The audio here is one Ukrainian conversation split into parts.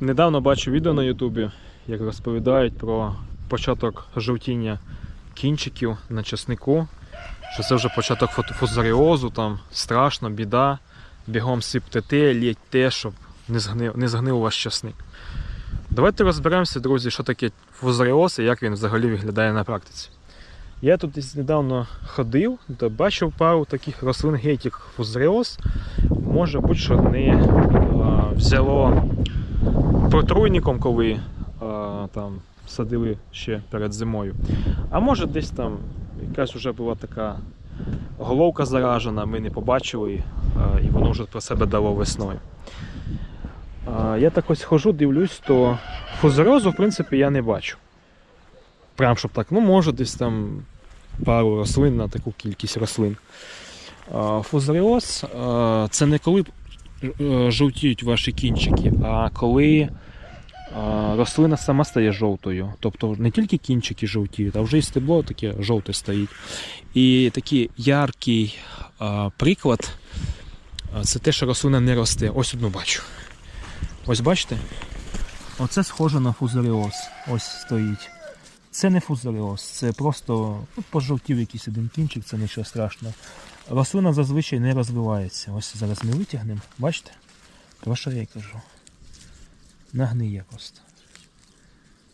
Недавно бачив відео на Ютубі, як розповідають про початок жовтіння кінчиків на часнику, що це вже початок фузаріозу, там страшно, біда, бігом сипте те, літь те, щоб не згнив, не згнив ваш часник. Давайте розберемося, друзі, що таке фузаріоз і як він взагалі виглядає на практиці. Я тут недавно ходив, то бачив пару таких рослин геть, як фузаріоз. Може бути, що не а, взяло протруйником, коли а, там садили ще перед зимою. А може десь там якась вже була така головка заражена, ми не побачили, а, і воно вже про себе дало весною. А, я так ось хожу, дивлюсь, то фузаріозу, в принципі, я не бачу. Прям щоб так, ну може десь там пару рослин на таку кількість рослин. Фузаріоз це не коли е, жовтіють ваші кінчики, а коли рослина сама стає жовтою. Тобто не тільки кінчики жовтіють, а вже і стебло таке жовте стоїть. І такий яркий приклад це те, що рослина не росте. Ось одну бачу. Ось бачите? Оце схоже на фузаріоз. Ось стоїть. Це не фузаріоз, це просто ну, пожовтів якийсь один кінчик, це нічого страшного. Рослина зазвичай не розвивається. Ось зараз ми витягнемо. Бачите? Про що я й кажу? Нагниє просто.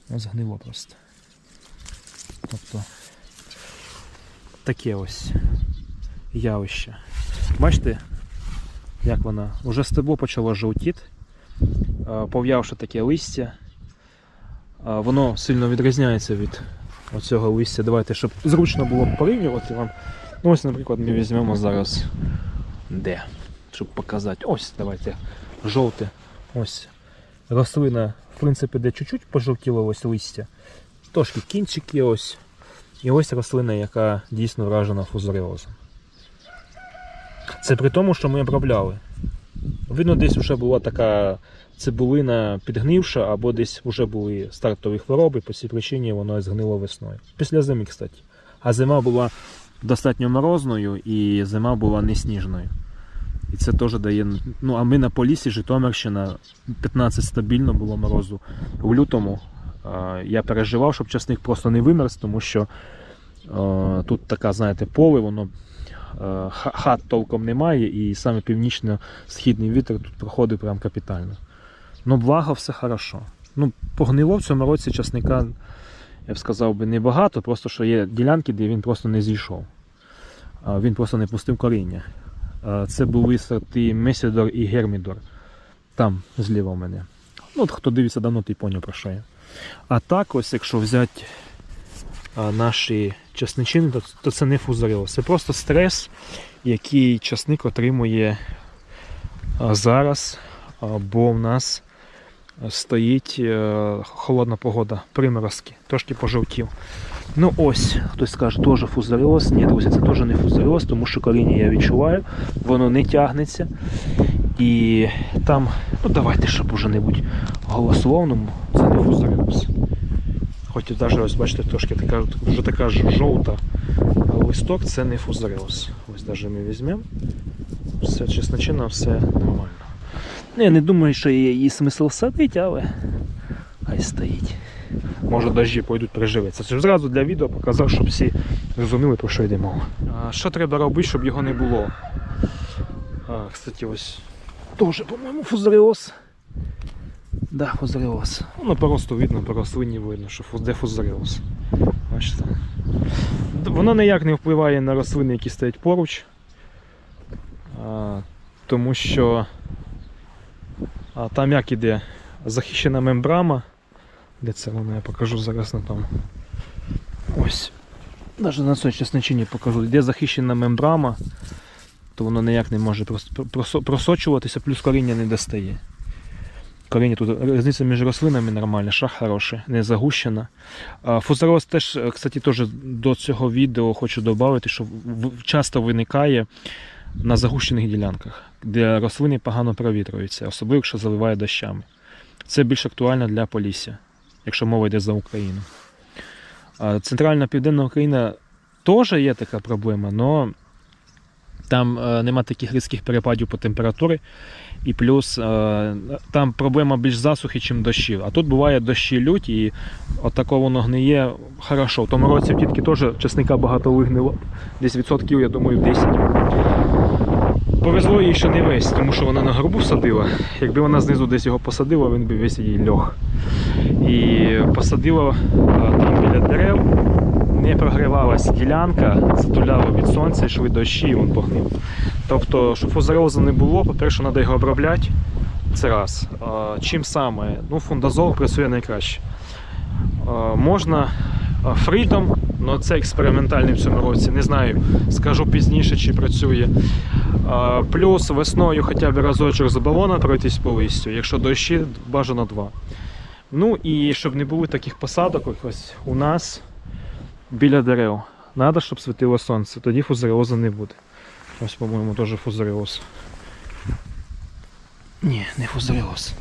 Згнило просто. Тобто таке ось явище. Бачите, як вона? Уже стебло почало жовтіти, пов'явши таке листя. Воно сильно відрізняється від оцього листя. Давайте, щоб зручно було порівнювати вам. Ну ось, наприклад, ми візьмемо зараз де, щоб показати. Ось, давайте, жовте. Ось. Рослина, в принципі, де чуть-чуть пожовтіло ось листя. Трошки кінчики ось. І ось рослина, яка дійсно вражена фузаріозом. Це при тому, що ми обробляли. Видно, десь вже була така цибулина підгнивша, або десь вже були стартові хвороби, по цій причині воно згнило весною. Після зими, кстати. А зима була достатньо морозною і зима була не сніжною. І це теж дає. Ну, а ми на Полісі, Житомирщина, 15 стабільно було морозу в лютому. Я переживав, щоб часник просто не вимерз, тому що тут така, знаєте, поле, воно хат толком немає, і саме північно-східний вітер тут проходить прям капітально. Ну, благо, все хорошо. Ну, погнило в цьому році часника, я б сказав би, небагато, просто що є ділянки, де він просто не зійшов. Він просто не пустив коріння. Це були сорти Месідор і Гермідор. Там зліва в мене. Ну, от хто дивиться давно, той поняв про що я. А так, ось якщо взяти наші часничини, то, то це не фузаріоз. Це просто стрес, який часник отримує зараз, бо в нас стоїть е, холодна погода, приморозки, трошки пожовтів. Ну ось, хтось скаже, теж фузаріоз. Ні, друзі, це теж не фузаріоз, тому що коріння я відчуваю, воно не тягнеться. І там, ну давайте, щоб уже не бути голословному, це не фузаріоз. Хоч і навіть ось бачите, трошки така, вже така жовта листок, це не фузаріоз. Ось навіть ми візьмемо. Все чесночина, все нормально. Ну, я не думаю, що є її смисл садити, але хай стоїть. Може дощі пойдуть приживеться. Це ж зразу для відео показав, щоб всі розуміли, про що йде мова. А, що треба робити, щоб його не було? А, кстати, ось теж, по-моєму, фузаріоз. Да, фузаріоз. Ну, просто видно, по рослині видно, що фуз- де фузаріоз. Бачите? Воно ніяк не впливає на рослини, які стоять поруч. А, тому що а там як іде захищена мембрана. Де це воно я покажу зараз на тому. Ось. Навіть на цій чесничині покажу. Де захищена мембрана, то воно ніяк не може просочуватися, плюс коріння не достає. Коріння тут різниця між рослинами нормальна, шах хороший, не загущена. Фузароз теж, е, кстати, теж до цього відео хочу додати, що часто виникає на загущених ділянках, де рослини погано провітрюються, особливо якщо заливає дощами. Це більш актуально для Полісся, якщо мова йде за Україну. Центральна південна Україна теж є така проблема, але Там е, нема таких різких перепадів по температурі. І плюс е, там проблема більш засухи, ніж дощів. А тут буває дощі лють, і отако воно гниє хорошо. В тому році в тітки теж чесника багато вигнило. Десь відсотків, я думаю, 10. Повезло їй, що не весь, тому що вона на горбу садила. Якби вона знизу десь його посадила, він би весь їй льох. І посадила е, там біля дерев, не прогрівалася ділянка, затуляло від сонця, йшли дощі, і він погнив. Тобто, щоб фузаріозу не було, по-перше, треба його обробляти. Це раз. Чим саме? Ну, фундазол працює найкраще. Можна а, фритом, але це експериментальний в цьому році. Не знаю, скажу пізніше, чи працює. Плюс весною хоча б разочок з балона пройтись по листю, якщо дощі, бажано два. Ну і щоб не було таких посадок, ось у нас біля дерев. Треба, щоб світило сонце, тоді фузаріозу не буде. Ось, по-моєму, теж фузаріоз. Ні, не фузаріоз.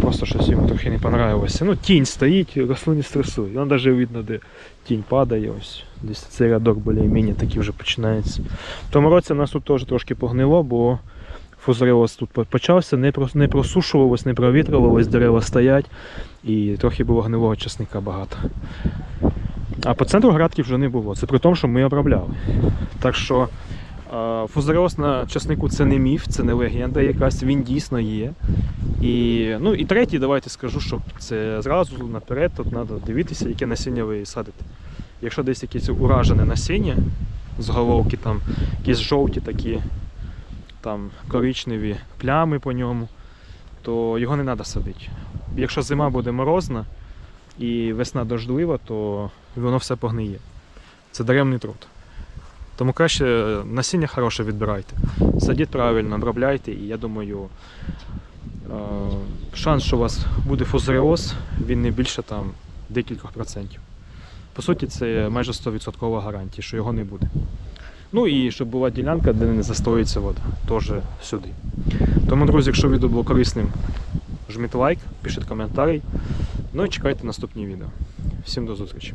Просто щось йому трохи не понравилося. Ну, тінь стоїть, рослини стресують. Воно навіть видно, де тінь падає. Ось. Десь цей рядок більш-менш такий вже починається. В тому році у нас тут теж трошки погнило, бо фузаріоз тут почався, не просушувалось, не провітрювалось, дерева стоять і трохи було гнилого часника багато. А по центру градки вже не було. Це при тому, що ми обробляли. Так що е, фузаріоз на часнику це не міф, це не легенда якась, він дійсно є. І, ну, і третій, давайте скажу, щоб це зразу наперед тут треба дивитися, яке насіння ви садите. Якщо десь якесь уражене насіння з головки, там якісь жовті такі там коричневі плями по ньому, то його не треба садити. Якщо зима буде морозна і весна дождлива, то воно все погниє. Це даремний труд. Тому краще насіння хороше відбирайте. Садіть правильно, обробляйте, і я думаю, е, шанс, що у вас буде фузаріоз, він не більше там декількох процентів. По суті, це майже 100% гарантія, що його не буде. Ну і щоб була ділянка, де не застоюється вода, теж сюди. Тому, друзі, якщо відео було корисним, жміть лайк, пишіть коментарі. Ну і чекайте наступні відео. Всім до зустрічі!